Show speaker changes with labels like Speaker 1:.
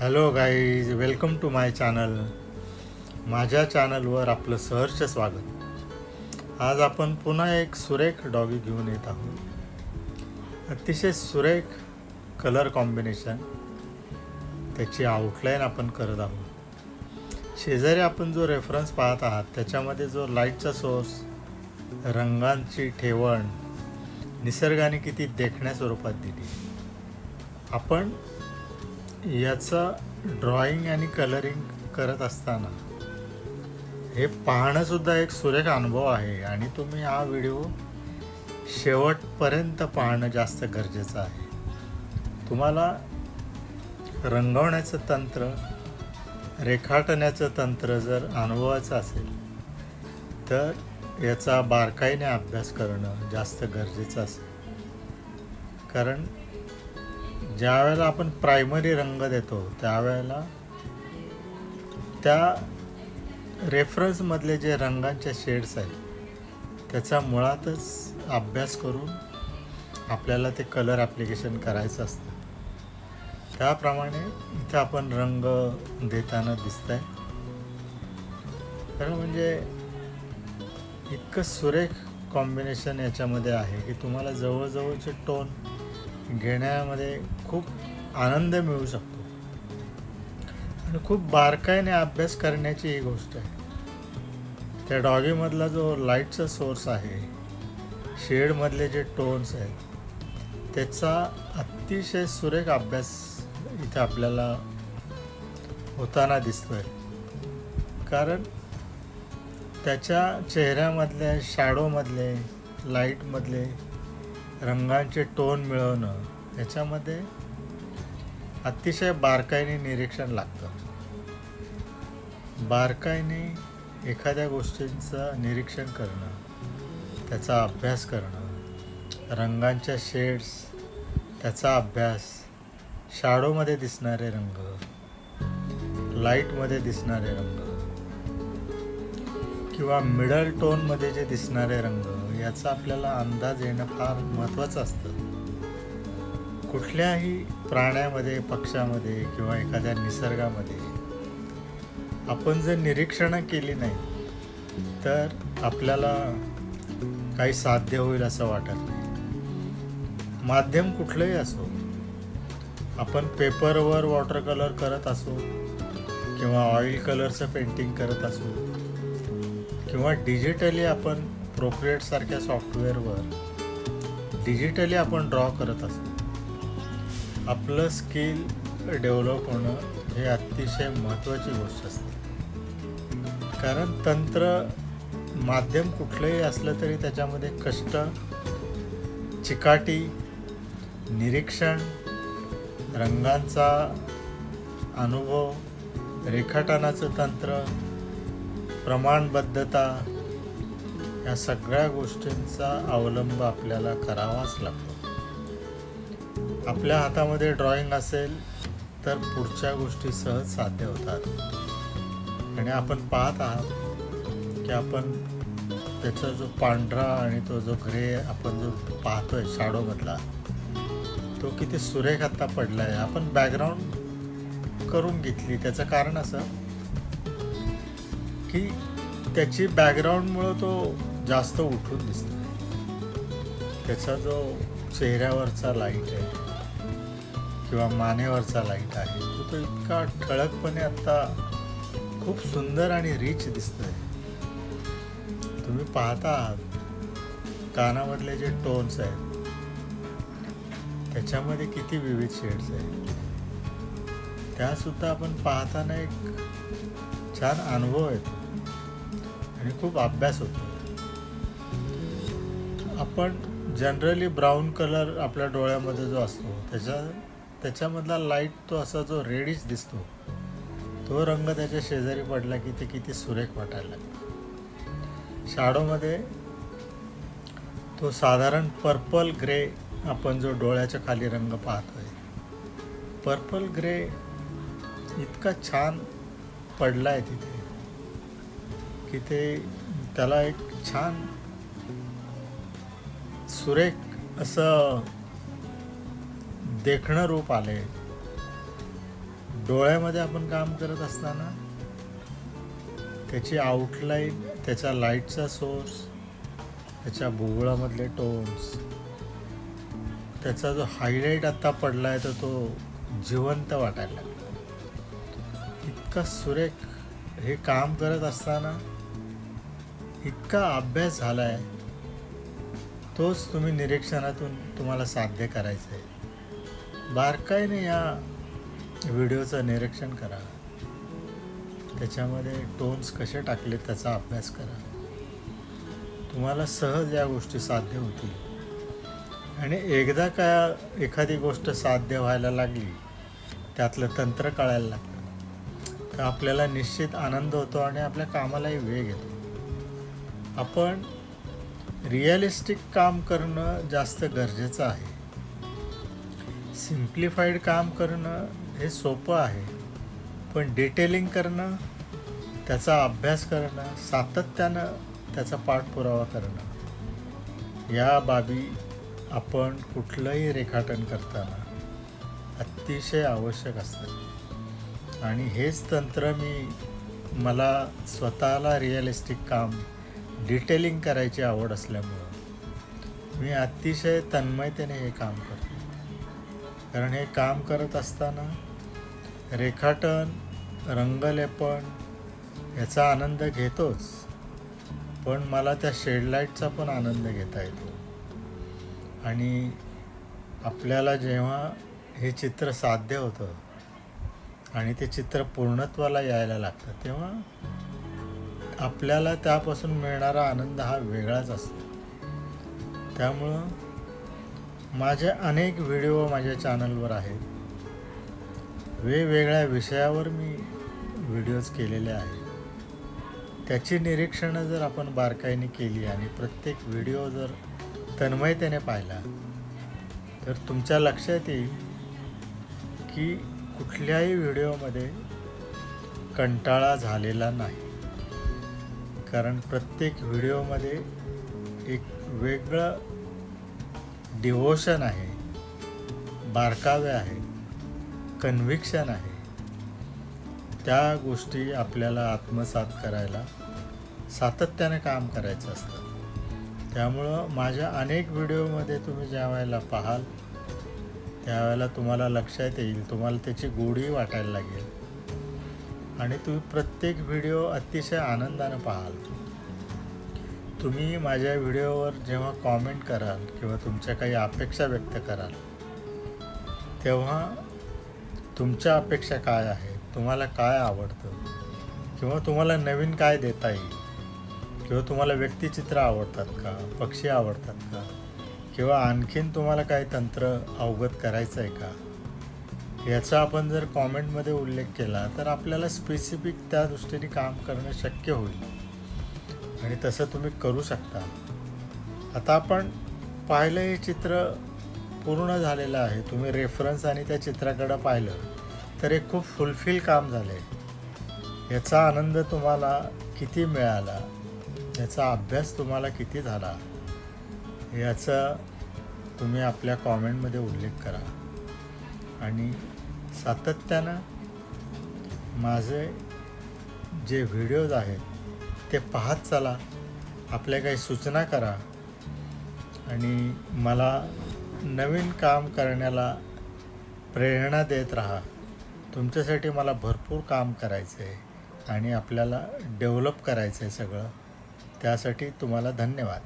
Speaker 1: Hello guys welcome to my channel माझ्या चॅनलवर आपलं सहर्ष स्वागत. आज आपण पुन्हा एक सुरेख डॉगी घेऊन येत आहोत. अतिशय सुरेख कलर कॉम्बिनेशन त्याची आउटलाईन आपण करत आहोत. शेजारी आपण जो रेफरन्स पाहत आहात त्याच्यामध्ये जो लाईटचा सोर्स रंगांची ठेवण निसर्गाने किती देखण्या स्वरूपात दिली. आपण याचं ड्रॉइंग आणि कलरिंग करत असताना हे पाहणंसुद्धा एक सुरेख अनुभव आहे आणि तुम्ही हा व्हिडिओ शेवटपर्यंत पाहणं जास्त गरजेचं आहे. तुम्हाला रंगवण्याचं तंत्र रेखाटण्याचं तंत्र जर अनुभवायचं असेल तर याचा बारकाईने अभ्यास करणं जास्त गरजेचं असेल. कारण ज्या वेळेला आपण प्रायमरी रंग देतो त्यावेळेला त्या रेफरन्समधले जे रंगांचे शेड्स आहेत त्याचा मुळातच अभ्यास करून आपल्याला ते कलर ॲप्लिकेशन करायचं असतं. त्याप्रमाणे इथं आपण रंग देताना दिसत आहे कारण म्हणजे इतकं सुरेख कॉम्बिनेशन याच्यामध्ये आहे की तुम्हाला जवळजवळचे टोन घेण्यामध्ये खूप आनंद मिळू शकतो. आणि खूप बारकाईने अभ्यास करण्याची ही गोष्ट आहे. त्या डॉगीमधला जो लाईटचा सोर्स आहे शेडमधले जे टोन्स आहेत त्याचा अतिशय सुरेख अभ्यास इथे आपल्याला होताना दिसतोय. कारण त्याच्या चेहऱ्यामधले शॅडोमधले लाईटमधले रंगांचे टोन मिळवणं याच्यामध्ये अतिशय बारकाईने निरीक्षण लागतं. बारकाईने एखाद्या गोष्टींचं निरीक्षण करणं त्याचा अभ्यास करणं रंगांच्या शेड्स त्याचा अभ्यास शाडोमध्ये दिसणारे रंग लाईटमध्ये दिसणारे रंग किंवा मिडल टोनमध्ये जे दिसणारे रंग याचा आपल्याला अंदाज येणं फार महत्त्वाचं असतं. कुठल्याही प्राण्यामध्ये पक्षामध्ये किंवा एखाद्या निसर्गामध्ये आपण जर निरीक्षणं केली नाही तर आपल्याला काही साध्य होईल असं वाटत नाही. माध्यम कुठलंही असो आपण पेपरवर वॉटर कलर करत असू किंवा ऑइल कलरचं पेंटिंग करत असू किंवा डिजिटली आपण प्रोक्रिएटसारख्या सॉफ्टवेअरवर डिजिटली आपण ड्रॉ करत असतो. आपलं स्किल डेव्हलप होणं हे अतिशय महत्त्वाची गोष्ट असते. कारण तंत्र माध्यम कुठलंही असलं तरी त्याच्यामध्ये कष्ट चिकाटी निरीक्षण रंगांचा अनुभव रेखाटनाचं तंत्र प्रमाणबद्धता या सगळ्या गोष्टींचा अवलंब आपल्याला करावाच लागतो. आपल्या हातामध्ये ड्रॉइंग असेल तर पुढच्या गोष्टी सहज साध्य होतात. आणि आपण पाहत आहात की आपण त्याचा जो पांढरा आणि तो जो ग्रे आपण जो पाहतोय शाडोमधला तो किती सुरेख आत्ता पडला आहे आपण बॅकग्राऊंड करून घेतली. त्याचं कारण असं की त्याची बॅकग्राऊंडमुळं तो जास्त उठून दिसतं त्याचा जो चेहऱ्यावरचा लाइट आहे किंवा मानेवरचा लाइट आहे तो तो इतका ठळकपणे आत्ता खूप सुंदर आणि रिच दिसतोय. तुम्ही पाहता आहात कानामधले जे टोन्स आहेत त्याच्यामध्ये किती विविध शेड्स आहेत. त्यासुद्धा आपण पाहताना एक छान अनुभव येतो आणि खूप अभ्यास होतो. आपण जनरली ब्राऊन कलर आपल्या डोळ्यामध्ये जो असतो त्याच्या त्याच्यामधला लाइट तो असा जो रेडीच दिसतो तो रंग त्याच्या शेजारी पडला की ते किती सुरेख वाटायला लागतो. शाडोमध्ये तो साधारण पर्पल ग्रे आपण जो डोळ्याच्या खाली रंग पाहतोय पर्पल ग्रे इतका छान पडला आहे तिथे की ते त्याला एक छान सुरेख असं देखणं रूप आले डोळ्यामध्ये आपण काम करत असताना त्याची आउटलाईन त्याच्या लाईटचा सोर्स त्याच्या भूगोळामधले टोन्स त्याचा जो हायलाईट आत्ता पडला आहे तर तो जिवंत वाटायला लागला. इतका सुरेख हे काम करत असताना इतका अभ्यास झाला आहे तोच तुम्ही निरीक्षणातून तुम्हाला साध्य करायचं आहे बारकाईने या व्हिडिओचं निरीक्षण करा. त्याच्यामध्ये टोन्स कसे टाकले त्याचा अभ्यास करा. तुम्हाला सहज या गोष्टी साध्य होतील. आणि एकदा का एखादी गोष्ट साध्य व्हायला लागली त्यातलं तंत्र कळायला लागतं तर आपल्याला निश्चित आनंद होतो आणि आपल्या कामालाही वेग येतो. आपण रिअलिस्टिक काम करणं जास्त गरजेचं आहे. सिम्प्लिफाईड काम करणं हे सोपं आहे पण डिटेलिंग करणं त्याचा अभ्यास करणं सातत्यानं त्याचा पाठपुरावा करणं या बाबी आपण कुठलंही रेखाटन करताना अतिशय आवश्यक असतं. आणि हेच तंत्र मी मला स्वतःला रिअलिस्टिक काम डिटेलिंग करायची आवड असल्यामुळं मी अतिशय तन्मयतेने हे काम करतो. कारण हे काम करत असताना रेखाटन रंगलेपण याचा आनंद घेतोच. पण मला त्या शेडलाईटचा पण आनंद घेता येतो. आणि आपल्याला जेव्हा हे चित्र साध्य होतं आणि ते चित्र पूर्णत्वाला यायला लागतं तेव्हा आपल्याला त्यापासून मिळणारा आनंद हा वेगळाच असतो. त्यामुळं माझे अनेक व्हिडिओ माझ्या चॅनलवर आहेत. वेगवेगळ्या विषयावर मी व्हिडिओज केलेले आहेत. त्याची निरीक्षणं जर आपण बारकाईने केली आणि प्रत्येक व्हिडिओ जर तन्मयतेने पाहिला तर तुमच्या लक्षात येईल की कुठल्याही व्हिडिओमध्ये कंटाळा झालेला नाही. कारण प्रत्येक व्हिडिओमध्ये एक वेगळं डिवोशन आहे बारकावे आहे कन्व्हिक्शन आहे. त्या गोष्टी आपल्याला आत्मसात करायला सातत्याने काम करायचं असतं. त्यामुळं माझ्या अनेक व्हिडिओमध्ये तुम्ही ज्या वेळेला पाहाल त्यावेळेला तुम्हाला लक्षात येईल तुम्हाला त्याची गोडी वाटायला लागेल. आणि तुम्ही प्रत्येक व्हिडिओ अतिशय आनंदानं पाहाल. तुम्ही माझ्या व्हिडिओवर जेव्हा कॉमेंट कराल किंवा तुमच्या काही अपेक्षा व्यक्त कराल तेव्हा तुमच्या अपेक्षा काय आहेत तुम्हाला काय आवडतं किंवा तुम्हाला नवीन काय देता येईल किंवा तुम्हाला व्यक्तिचित्र आवडतात का पक्षी आवडतात का किंवा आणखीन तुम्हाला काही तंत्र अवगत करायचं आहे का याचा आपण जर कॉमेंटमध्ये उल्लेख केला तर आपल्याला स्पेसिफिक त्या दृष्टीने काम करणं शक्य होईल. आणि तसं तुम्ही करू शकता. आता आपण पाहिलं हे चित्र पूर्ण झालेलं आहे. तुम्ही रेफरन्स आणि त्या चित्राकडं पाहिलं तर हे खूप फुलफिल काम झालं आहे याचा आनंद तुम्हाला किती मिळाला? याचा अभ्यास तुम्हाला किती झाला? याचा तुम्ही आपल्या कॉमेंटमध्ये उल्लेख करा. आणि सातत्यानं माझे जे व्हिडिओज आहेत ते पाहत चला. आपल्या काही सूचना करा. आणि मला नवीन काम करण्याला प्रेरणा देत राहा. तुमच्यासाठी मला भरपूर काम करायचं आहे आणि आपल्याला डेव्हलप करायचं आहे सगळं. त्यासाठी तुम्हाला धन्यवाद.